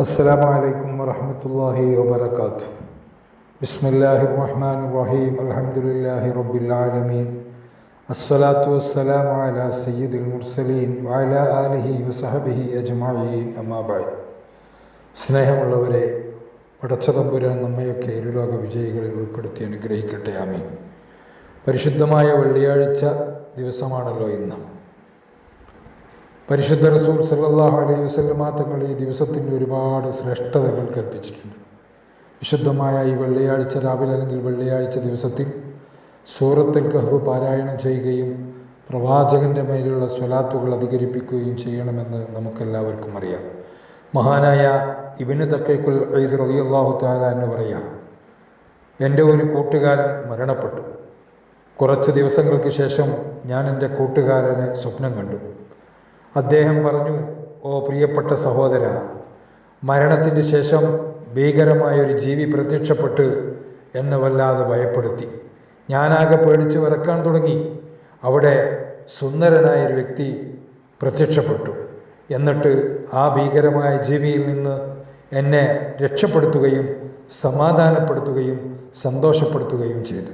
السلام عليكم ورحمة الله وبركاته بسم الله الرحمن الرحيم الحمد لله رب العالمين الصلاة والسلام على سيد المرسلين وعلى آله وصحبه أجمعين أما بعد സ്നേഹമുള്ളവരെ പടച്ചതമ്പുരാൻ നമ്മയൊക്കെ ഇരുലോക വിജയികളിൽ ഉൾപ്പെടുത്തി അനുഗ്രഹിക്കട്ടെ ആമീൻ പരിശുദ്ധമായ വെള്ളിയാഴ്ച ദിവസമാണല്ലോ ഇന്ന് പരിശുദ്ധ റസൂൽ സല്ലല്ലാഹു അലൈഹി വസല്ലമ തങ്ങൾ ഈ ദിവസത്തിന്റെ ഒരുപാട് ശ്രേഷ്ഠതകൾ കൽപ്പിച്ചിട്ടുണ്ട്. വിശുദ്ധമായ ഈ വെള്ളിയാഴ്ച രാവിലെ അല്ലെങ്കിൽ വെള്ളിയാഴ്ച ദിവസത്തിൽ സൂറത്തിൽ കഹ്വ് പാരായണം ചെയ്യുകയും പ്രവാചകന്റെ മേലുള്ള സ്വലാത്തുകൾ അധികരിപ്പിക്കുകയും ചെയ്യണമെന്ന് നമുക്കെല്ലാവർക്കും അറിയാം. മഹാനായ ഇബിന് തക്കേക്കുൽ ഐദ് റളിയല്ലാഹു താല എന്ന് പറയാം എന്റെ ഒരു കൂട്ടുകാരൻ മരണപ്പെട്ടു. കുറച്ച് ദിവസങ്ങൾക്ക് ശേഷം ഞാൻ എന്റെ കൂട്ടുകാരനെ സ്വപ്നം കണ്ടു. അദ്ദേഹം പറഞ്ഞു ഓ പ്രിയപ്പെട്ട സഹോദര മരണത്തിന് ശേഷം ഭീകരമായ ഒരു ജീവി പ്രത്യക്ഷപ്പെട്ട് എന്നെ വല്ലാതെ ഭയപ്പെടുത്തി. ഞാനാകെ പേടിച്ച് വിറക്കാൻ തുടങ്ങി. അവിടെ സുന്ദരനായ ഒരു വ്യക്തി പ്രത്യക്ഷപ്പെട്ടു. എന്നിട്ട് ആ ഭീകരമായ ജീവിയിൽ നിന്ന് എന്നെ രക്ഷപ്പെടുത്തുകയും സമാധാനപ്പെടുത്തുകയും സന്തോഷപ്പെടുത്തുകയും ചെയ്തു.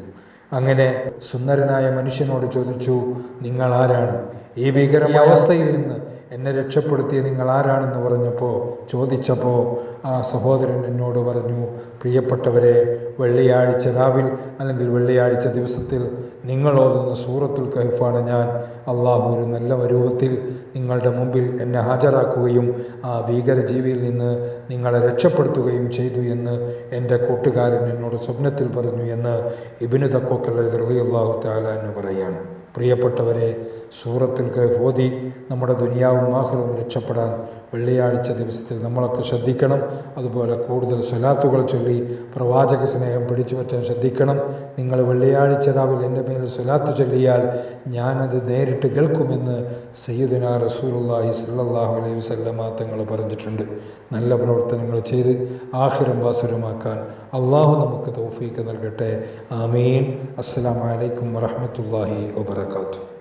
അങ്ങനെ സുന്ദരനായ മനുഷ്യനോട് ചോദിച്ചു നിങ്ങൾ ആരാണ്? ഈ ഭീകരമായ അവസ്ഥയിൽ നിന്ന് എന്നെ രക്ഷപ്പെടുത്തിയ നിങ്ങൾ ആരാണെന്ന് പറഞ്ഞപ്പോൾ ചോദിച്ചപ്പോൾ ആ സഹോദരൻ എന്നോട് പറഞ്ഞു പ്രിയപ്പെട്ടവരെ വെള്ളിയാഴ്ച രാവിൽ അല്ലെങ്കിൽ വെള്ളിയാഴ്ച ദിവസത്തിൽ നിങ്ങൾ ഓതുന്ന സൂറത്തുൽ കഹഫാണ് ഞാൻ. അള്ളാഹു ഒരു നല്ല രൂപത്തിൽ നിങ്ങളുടെ മുമ്പിൽ എന്നെ ഹാജരാക്കുകയും ആ ഭീകരജീവിയിൽ നിന്ന് നിങ്ങളെ രക്ഷപ്പെടുത്തുകയും ചെയ്തു എന്ന് എന്റെ കൂട്ടുകാരൻ എന്നോട് സ്വപ്നത്തിൽ പറഞ്ഞു എന്ന് ഇബിനു തക്കോക്കല്ല അള്ളാഹു താല എന്ന് പറയുകയാണ് പ്രിയപ്പെട്ടവരെ സൂറത്തിൽ ഓതി നമ്മുടെ ദുനിയാവും ആഹ്റവും രക്ഷപ്പെടാൻ വെള്ളിയാഴ്ച ദിവസത്തിൽ നമ്മളൊക്കെ ശ്രദ്ധിക്കണം. അതുപോലെ കൂടുതൽ സ്വലാത്തുകൾ ചൊല്ലി പ്രവാചക സ്നേഹം പിടിച്ചു പറ്റാൻ ശ്രദ്ധിക്കണം. നിങ്ങൾ വെള്ളിയാഴ്ച രാവിലെ എന്റെ മേൽ സ്വലാത്ത് ചൊല്ലിയാൽ ഞാനത് നേരിട്ട് കേൾക്കുമെന്ന് സയ്യിദുന റസൂലുള്ളാഹി സല്ലാഹു അലൈഹി വസല്ലമ തങ്ങൾ പറഞ്ഞിട്ടുണ്ട്. നല്ല പ്രവർത്തനങ്ങൾ ചെയ്ത് ആഹിരം ബാസുരമാക്കാൻ അള്ളാഹു നമുക്ക് തൗഫീക്ക് നൽകട്ടെ. ആമീൻ. അസ്സലാമു അലൈക്കും വറഹ്മത്തുള്ളാഹി berekatuhu.